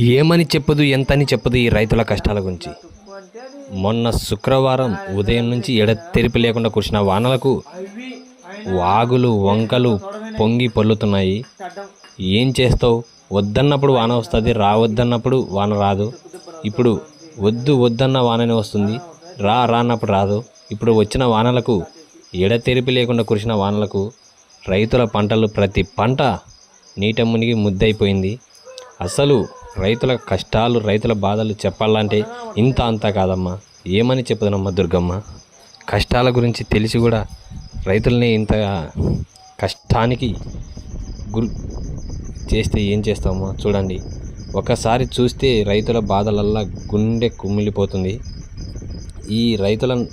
ఏమని చెప్పదు ఎంతని చెప్పదు ఈ రైతుల కష్టాల గురించి. మొన్న శుక్రవారం ఉదయం నుంచి ఎడతెరిపి లేకుండా కురిసిన వానలకు వాగులు వంకలు పొంగి పొల్లుతున్నాయి ఏం చేస్తావు? వద్దన్నప్పుడు వాన వస్తుంది రావద్దన్నప్పుడు వాన రాదు. ఇప్పుడు వద్దు వద్దన్న వాననే వస్తుంది. రా రానప్పుడు రాదు. ఇప్పుడు వచ్చిన వానలకు ఎడతెరిపి లేకుండా కురిసిన వానలకు రైతుల పంటలు ప్రతి పంట నీట మునిగి ముద్దయిపోయింది. అసలు రైతుల కష్టాలు రైతుల బాధలు చెప్పాలంటే ఇంత అంతా కాదమ్మా. ఏమని చెప్పుదనమ్మా దుర్గమ్మ? కష్టాల గురించి తెలిసి కూడా రైతుల్ని ఇంత కష్టానికి గురి చేస్తే ఏం చేస్తామో చూడండి. ఒకసారి చూస్తే రైతుల బాధలల్లా గుండె కుమిలిపోతుంది. ఈ రైతుల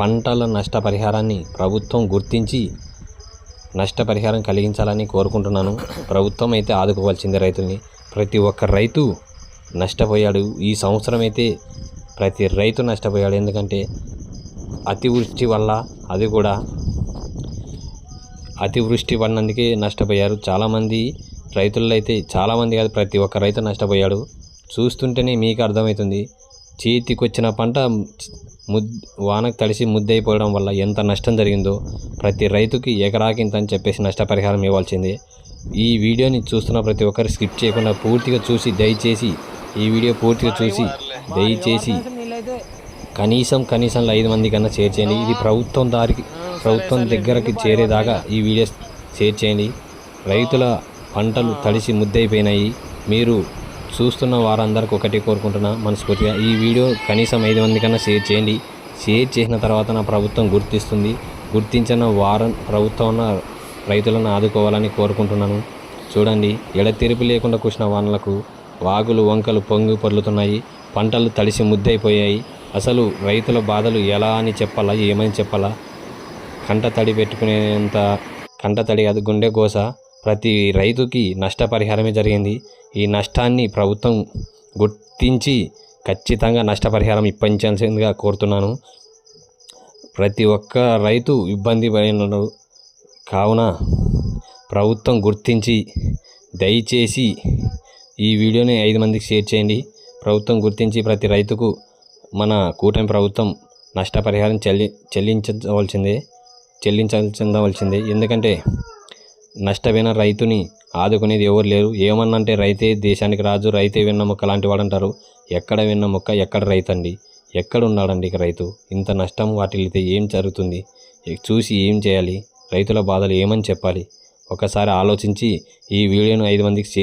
పంటల నష్టపరిహారాన్ని ప్రభుత్వం గుర్తించి నష్టపరిహారం కలిగించాలని కోరుకుంటున్నాను. ప్రభుత్వం అయితే ఆదుకోవాల్సిందే రైతుల్ని. ప్రతి ఒక్క రైతు నష్టపోయాడు. ఈ సంవత్సరం అయితే ప్రతి రైతు నష్టపోయాడు. ఎందుకంటే అతివృష్టి వల్ల అది కూడా అతివృష్టి పడినందుకే నష్టపోయారు. చాలామంది రైతుల్లో అయితే చాలామంది కాదు ప్రతి ఒక్క రైతు నష్టపోయాడు. చూస్తుంటేనే మీకు అర్థమవుతుంది. చేతికొచ్చిన పంట ముద్ వానకు తడిసి ముద్దయిపోవడం వల్ల ఎంత నష్టం జరిగిందో ప్రతి రైతుకి ఎకరాకింత అని చెప్పేసి నష్టపరిహారం ఇవ్వాల్సిందే. ఈ వీడియోని చూస్తున్న ప్రతి ఒక్కరు స్కిప్ చేయకుండా పూర్తిగా చూసి దయచేసి ఈ వీడియో పూర్తిగా చూసి దయచేసి కనీసం కనీసం ఐదు మంది కన్నా షేర్ చేయండి. ఇది ప్రభుత్వం దారికి ప్రభుత్వం దగ్గరకు చేరేదాకా ఈ వీడియో షేర్ చేయండి. రైతుల పంటలు తడిసి ముద్దయిపోయినాయి మీరు చూస్తున్న వారందరికి ఒకటి కోరుకుంటున్నా మనస్ఫూర్తిగా. ఈ వీడియో కనీసం ఐదు మంది కన్నా షేర్ చేయండి. షేర్ చేసిన తర్వాత నా ప్రభుత్వం గుర్తిస్తుంది. గుర్తించిన వారం ప్రభుత్వం రైతులను ఆదుకోవాలని కోరుకుంటున్నాను. చూడండి ఎడతెరిపి లేకుండా కురిసిన వానలకు వాగులు వంకలు పొంగి పొర్లుతున్నాయి. పంటలు తడిసి ముద్దయిపోయాయి. అసలు రైతుల బాధలు ఎలా అని చెప్పాలా? ఏమని చెప్పాలా? కంట తడి పెట్టుకునేంత కంట తడి అది గుండె కోస ప్రతి రైతుకి నష్టపరిహారమే జరిగింది. ఈ నష్టాన్ని ప్రభుత్వం గుర్తించి ఖచ్చితంగా నష్టపరిహారం ఇప్పించాల్సిందిగా కోరుతున్నాను. ప్రతి ఒక్క రైతు ఇబ్బంది పడినాడు కావున ప్రభుత్వం గుర్తించి దయచేసి ఈ వీడియోని ఐదు మందికి షేర్ చేయండి. ప్రభుత్వం గుర్తించి ప్రతి రైతుకు మన కూటమి ప్రభుత్వం నష్టపరిహారం చెల్లి చెల్లించవలసిందే చెల్లించాల్సిందవలసిందే. ఎందుకంటే నష్టపోయిన రైతుని ఆదుకునేది ఎవరు లేరు. ఏమన్నంటే రైతే దేశానికి రాజు రైతే విన్న మొక్క లాంటి వాడు అంటారు ఎక్కడ విన్న మొక్క ఎక్కడ రైతు అండి ఎక్కడ ఉన్నాడండి ఇక రైతు? ఇంత నష్టం వాటిల్లితే ఏం జరుగుతుంది? చూసి ఏం చేయాలి? రైతుల బాధలు ఏమని చెప్పాలి? ఒకసారి ఆలోచించి ఈ వీడియోను ఐదు మందికి